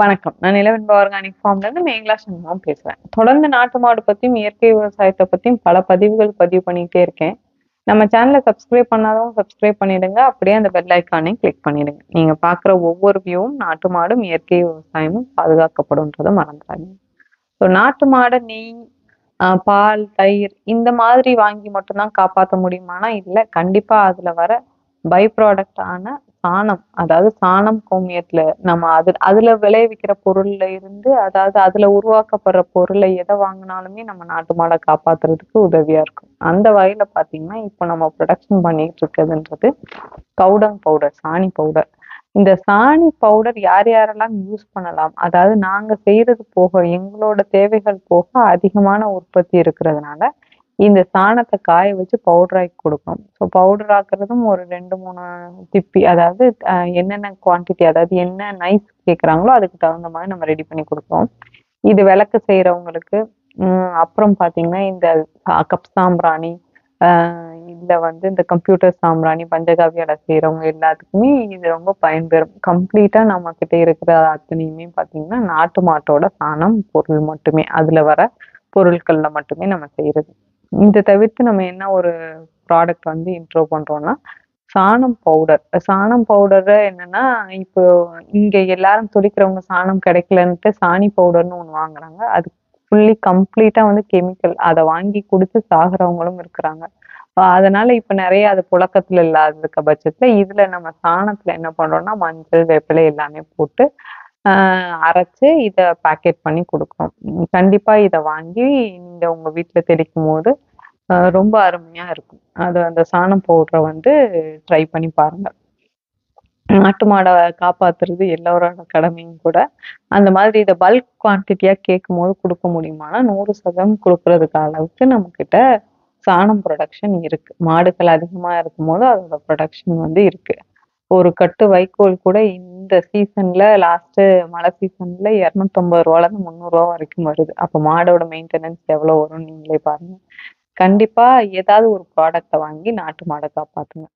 வணக்கம். நான் நிலவென்ப ஆர்கானிக் ஃபார்ம்ல இருந்து மேங்கலா சண்முகம் பேசுறேன். தொடர்ந்து நாட்டு மாடு பத்தியும் இயற்கை விவசாயத்தை பத்தியும் பல பதிவுகள் பதிவு பண்ணிக்கிட்டே இருக்கேன். நம்ம சேனலை சப்ஸ்கிரைப் பண்ணாதவங்க சப்ஸ்கிரைப் பண்ணிடுங்க. அப்படியே அந்த பெல் ஐக்கானையும் கிளிக் பண்ணிடுங்க. நீங்க பாக்குற ஒவ்வொரு வியூவும் நாட்டு மாடும் இயற்கை விவசாயமும் பாதுகாக்கப்படும்ன்றதை மறந்துடாதீங்க. ஸோ நாட்டு மாடை நெய் பால் தயிர் இந்த மாதிரி வாங்கி மட்டும்தான் காப்பாற்ற முடியுமானா? இல்லை கண்டிப்பா அதுல வர பை ப்ராடக்டான சாணம். அதாவது சாணம் கோமியத்துல நம்ம அது அதுல விளைவிக்கிற பொருள்ல இருந்து அதாவது அதுல உருவாக்கப்படுற பொருளை எதை வாங்கினாலுமே நம்ம நாட்டு மாடை காப்பாத்துறதுக்கு உதவியா இருக்கும். அந்த வகையில பாத்தீங்கன்னா இப்போ நம்ம ப்ரொடக்ஷன் பண்ணிட்டு இருக்கிறதுன்றது கவுடங் பவுடர் சாணி பவுடர் இந்த சாணி பவுடர் யார் யாரெல்லாம் யூஸ் பண்ணலாம்? அதாவது நாங்க செய்யறது போக எங்களோட தேவைகள் போக அதிகமான உற்பத்தி இருக்கிறதுனால இந்த சாணத்தை காய வச்சு பவுடராக்கி கொடுக்கணும். ஸோ பவுடர் ஆக்குறதும் ஒரு ரெண்டு மூணு திப்பி அதாவது என்னென்ன குவான்டிட்டி அதாவது என்ன நைஸ் கேட்குறாங்களோ அதுக்கு தகுந்த மாதிரி நம்ம ரெடி பண்ணி கொடுப்போம். இது விளக்கு செய்கிறவங்களுக்கு அப்புறம் பார்த்தீங்கன்னா இந்த கப் சாம்பிராணி இல்லை வந்து இந்த கம்ப்யூட்டர் சாம்பிராணி பஞ்சகாவியால செய்கிறவங்க எல்லாத்துக்குமே இது ரொம்ப பயன்பெறும். கம்ப்ளீட்டாக நம்ம இருக்கிற அத்தனையுமே பார்த்தீங்கன்னா நாட்டு மாட்டோட சாணம் பொருள் மட்டுமே. அதில் வர பொருட்களில் மட்டுமே நம்ம செய்கிறது இதை தவிர்த்து நம்ம என்ன ஒரு ப்ராடக்ட் வந்து இன்ட்ரோ பண்றோம்னா சாணம் பவுடர் சாணம் பவுடர் என்னன்னா இப்போ இங்க எல்லாரும் துடிக்கிறவங்க சாணம் கிடைக்கலன்ட்டு சாணி பவுடர்னு ஒன்று வாங்குறாங்க. அது ஃபுல்லி கம்ப்ளீட்டா வந்து கெமிக்கல் அதை வாங்கி குடிச்சு சாகுறவங்களும் இருக்கிறாங்க. அதனால இப்ப நிறைய அது புழக்கத்துல இல்லாத பட்சத்துல இதுல நம்ம சாணத்துல என்ன பண்றோம்னா மஞ்சள் வேப்பிலை எல்லாமே போட்டு அரைச்சு இதை பேக்கெட் பண்ணி கொடுக்கணும். கண்டிப்பா இதை வாங்கி நீங்க உங்க வீட்டுல தெளிக்கும் போது ரொம்ப அருமையா இருக்கும். அது அந்த சாணம் பவுடரை வந்து ட்ரை பண்ணி பாருங்க. நாட்டு மாடை காப்பாத்துறது எல்லோரோட கடமையும் கூட. அந்த மாதிரி இதை பல்க் குவான்டிட்டியா கேட்கும் போது கொடுக்க முடியுமானா நூறு சதம் கொடுக்கறதுக்கு அளவுக்கு நம்ம கிட்ட சாணம் ப்ரொடக்ஷன் இருக்கு. மாடுகள் அதிகமா இருக்கும் போது அதோட ப்ரொடக்ஷன் வந்து இருக்கு. ஒரு கட்டு வைக்கோல் கூட இந்த சீசன்ல லாஸ்ட் மழை சீசன்ல இரநூத்தம்பது ரூபால இருந்து முந்நூறு ரூபா வரைக்கும் வருது. அப்போ மாடோட மெயின்டெனன்ஸ் எவ்வளவு வரும்னு நீங்களே பாருங்க. கண்டிப்பா ஏதாவது ஒரு ப்ராடக்டை வாங்கி நாட்டு மாடை காப்பாத்துங்க.